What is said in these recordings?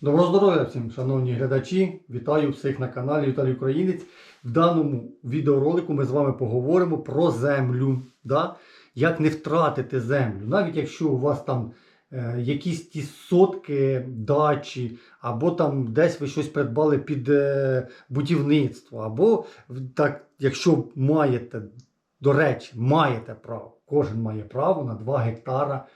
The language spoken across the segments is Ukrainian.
Доброго здоров'я всім, шановні глядачі! Вітаю всіх на каналі Віталій Українець. В даному відеоролику ми з вами поговоримо про землю. Да? Як не втратити землю. Навіть якщо у вас там е, якісь ті сотки дачі, або там десь ви щось придбали під е, будівництво, або так, якщо маєте, до речі, маєте право, кожен має право на 2 гектара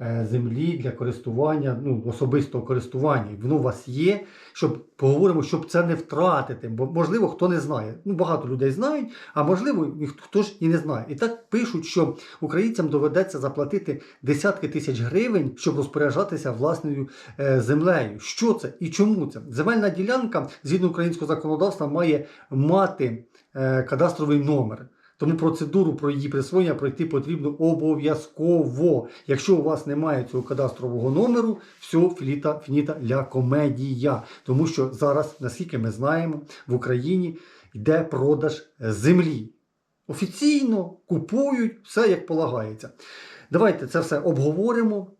землі для користування, ну, особистого користування. Воно у вас є, щоб поговоримо, щоб це не втратити. Бо можливо, хто не знає. Ну, багато людей знають, а можливо, хто ж і не знає. І так пишуть, що українцям доведеться заплатити десятки тисяч гривень, щоб розпоряджатися власною е, землею. Що це і чому це? Земельна ділянка згідно українського законодавства має мати е, кадастровий номер. Тому процедуру про її присвоєння пройти потрібно обов'язково. Якщо у вас немає цього кадастрового номеру, все філіта фініта ля комедія. Тому що зараз, наскільки ми знаємо, в Україні йде продаж землі. Офіційно купують все як полагається. Давайте це все обговоримо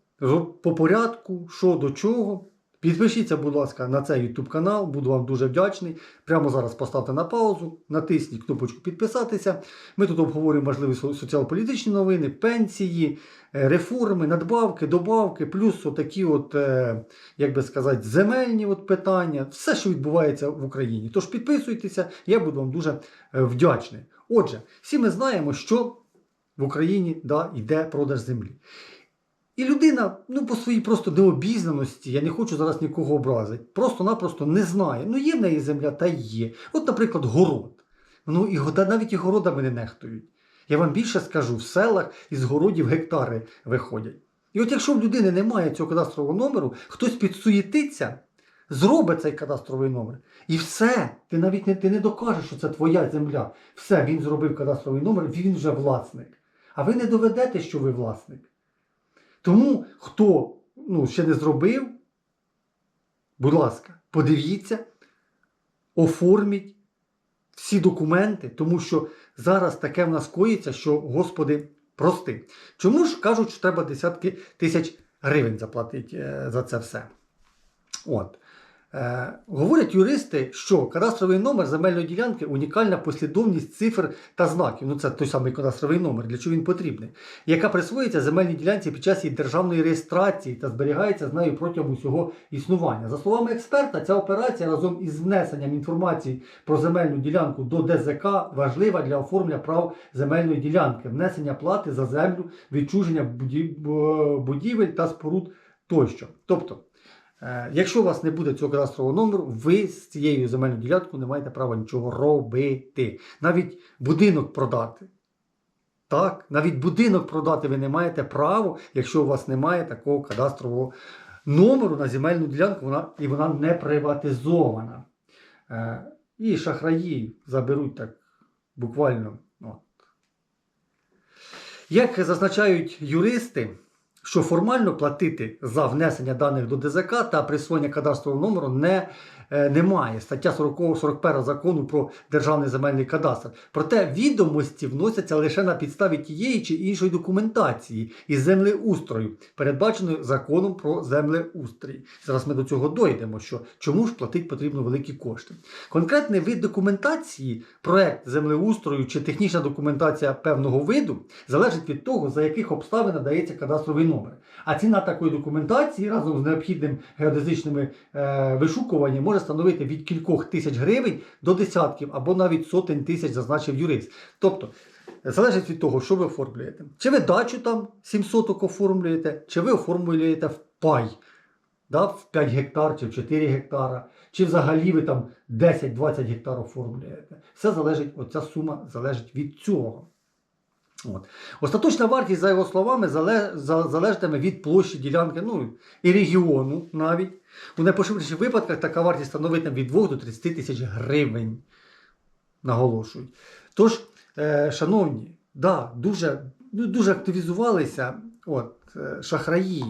по порядку, що до чого. Підпишіться, будь ласка, на цей YouTube канал, буду вам дуже вдячний. Прямо зараз поставте на паузу, натисніть кнопочку підписатися. Ми тут обговорюємо важливі соціал-політичні новини, пенсії, е, реформи, надбавки, добавки, плюс отакі, от, е, як би сказати, земельні от питання, все, що відбувається в Україні. Тож підписуйтеся, я буду вам дуже е, вдячний. Отже, всі ми знаємо, що в Україні да, йде продаж землі. І людина, ну, по своїй просто необізнаності, я не хочу зараз нікого образити, просто-напросто не знає. Ну, є в неї земля, та є. От, наприклад, город. Ну, і навіть і городами не нехтують. Я вам більше скажу, в селах із городів гектари виходять. І от якщо в людини немає цього кадастрового номеру, хтось підсуєтиться, зробить цей кадастровий номер. І все, ти навіть не, ти не докажеш, що це твоя земля. Все, він зробив кадастровий номер, він вже власник. А ви не доведете, що ви власник. Тому хто ну, ще не зробив, будь ласка, подивіться, оформіть всі документи, тому що зараз таке в нас коїться, що, Господи, прости. Чому ж кажуть, що треба десятки тисяч гривень заплатити е, за це все? От. Е, говорять юристи, що кадастровий номер земельної ділянки унікальна послідовність цифр та знаків. Ну це той самий кадастровий номер, для чого він потрібний, яка присвоюється земельній ділянці під час її державної реєстрації та зберігається з нею протягом усього існування. За словами експерта, ця операція разом із внесенням інформації про земельну ділянку до ДЗК важлива для оформлення прав земельної ділянки, внесення плати за землю, відчуження будівель та споруд тощо. Тобто. Е, Якщо у вас не буде цього кадастрового номеру, ви з цією земельною ділянкою не маєте права нічого робити. Навіть будинок продати. Так, навіть будинок продати ви не маєте права, якщо у вас немає такого кадастрового номеру на земельну ділянку, вона, і вона не приватизована. Е, І шахраї заберуть так буквально. От. Як зазначають юристи, що формально платити за внесення даних до ДЗК та присвоєння кадастрового номеру не, е, немає. Стаття 40, 41 закону про державний земельний кадастр. Проте відомості вносяться лише на підставі тієї чи іншої документації із землеустрою, передбаченої законом про землеустрій. Зараз ми до цього дойдемо, що чому ж платити потрібно великі кошти. Конкретний вид документації, проект землеустрою чи технічна документація певного виду залежить від того, за яких обставин надається кадастровий номер. А ціна такої документації разом з необхідним геодезичними е, вишукуванням може становити від кількох тисяч гривень до десятків або навіть сотень тисяч, зазначив юрист. Тобто, залежить від того, що ви оформлюєте. Чи ви дачу там 700 оформлюєте, чи ви оформлюєте в пай да, в 5 гектар чи в 4 гектара, чи взагалі ви там 10-20 гектар оформлюєте. Все залежить, оця сума залежить від цього. От. Остаточна вартість, за його словами, залежатиме від площі ділянки, ну і регіону навіть. У найпоширеніших випадках така вартість становитиме від 2 до 30 тисяч гривень. Наголошують. Тож, е, шановні, да, дуже, ну, дуже активізувалися от, е, шахраї.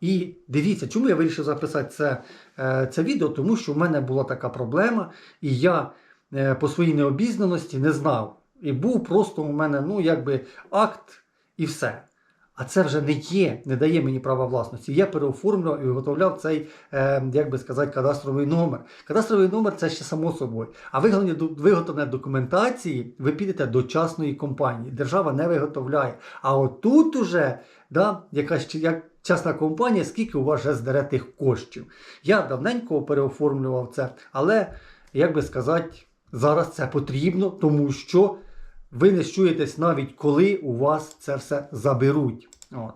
І дивіться, чому я вирішив записати це, е, це відео, тому що в мене була така проблема, і я е, по своїй необізнаності не знав. І був просто у мене, ну, якби акт і все. А це вже не є, не дає мені права власності. Я переоформлював і виготовляв цей, е, як би сказати, кадастровий номер. Кадастровий номер це ще само собою. А виготовлення, документації ви підете до частної компанії. Держава не виготовляє. А отут уже да, якась як частна компанія, скільки у вас вже здере тих коштів. Я давненько переоформлював це, але, як би сказати, зараз це потрібно, тому що ви не чуєтесь навіть коли у вас це все заберуть. От.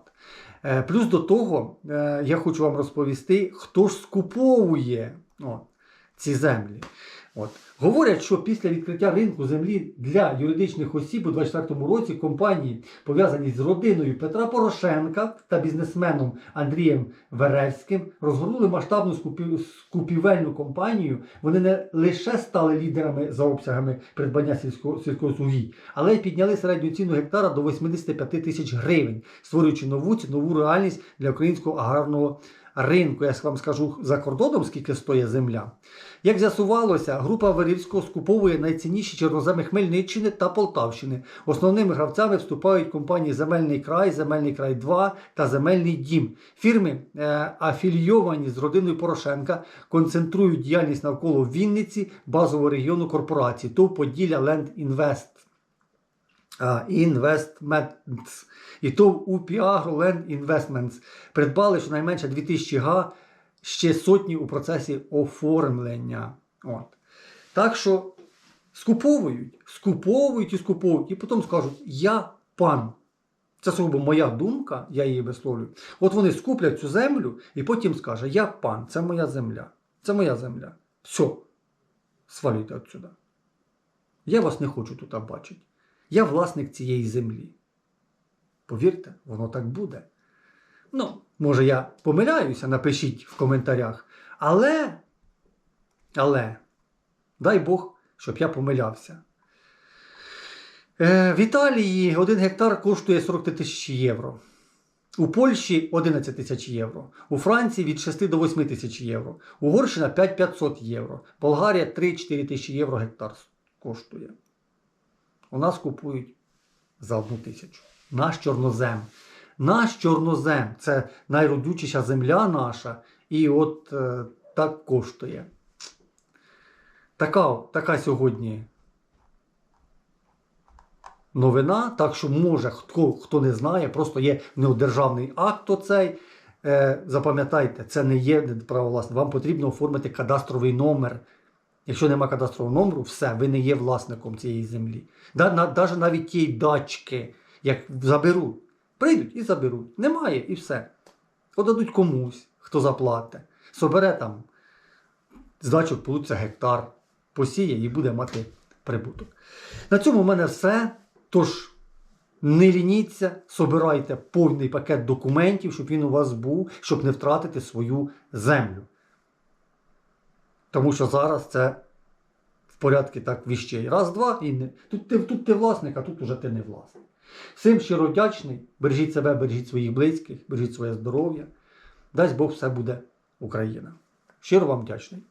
Е, Плюс до того, е, я хочу вам розповісти, хто ж скуповує от, ці землі. От. Говорять, що після відкриття ринку землі для юридичних осіб у 2024 році компанії, пов'язані з родиною Петра Порошенка та бізнесменом Андрієм Веревським, розгорнули масштабну скупівельну компанію. Вони не лише стали лідерами за обсягами придбання сільського сільськогосугій, але й підняли середню ціну гектара до 85 тисяч гривень, створюючи нову цінову реальність для українського аграрного ринку. Я вам скажу за кордоном, скільки стоїть земля. Як з'ясувалося, група Варівського скуповує найцінніші чорноземи Хмельниччини та Полтавщини. Основними гравцями вступають компанії Земельний край, Земельний край 2 та Земельний дім. Фірми, е, афілійовані з родиною Порошенка, концентрують діяльність навколо Вінниці, базового регіону корпорації, ТОВ Поділля Ленд Інвест. Investments і ТОВ УПІ Агро Land Investments придбали щонайменше 2000 га, ще сотні у процесі оформлення. От. Так що скуповують, скуповують і скуповують, і потім скажуть, я пан. Це сугубо моя думка, я її висловлюю. От вони скуплять цю землю і потім скаже, я пан, це моя земля. Це моя земля. Все, свалюйте отсюда. Я вас не хочу тут бачити. Я власник цієї землі. Повірте, воно так буде. Ну, може, я помиляюся, напишіть в коментарях. Але, але, дай Бог, щоб я помилявся. Е, в Італії 1 гектар коштує 40 тисяч євро. У Польщі 11 тисяч євро. У Франції від 6 до 8 тисяч євро. Угорщина 5500 євро. Болгарія 3-4 тисячі євро гектар коштує. У нас купують за одну тисячу. Наш чорнозем. Наш чорнозем це найродючіша земля наша. І от е, так коштує. Така, така сьогодні новина. Так що, може, хто, хто не знає, просто є неодержавний акт оцей. Е, запам'ятайте, це не є право власне. Вам потрібно оформити кадастровий номер. Якщо нема кадастрового номеру, все, ви не є власником цієї землі. Навіть навіть ті дачки, як заберуть, прийдуть і заберуть. Немає і все. Подадуть комусь, хто заплатить. Собере там з дачок получиться гектар, посіє і буде мати прибуток. На цьому в мене все. Тож не лініться, собирайте повний пакет документів, щоб він у вас був, щоб не втратити свою землю. Тому що зараз це в порядку так віщей. Раз, два, і не. Тут ти, тут ти власник, а тут уже ти не власник. Всім щиро вдячний. Бережіть себе, бережіть своїх близьких, бережіть своє здоров'я. Дасть Бог все буде Україна. Щиро вам вдячний.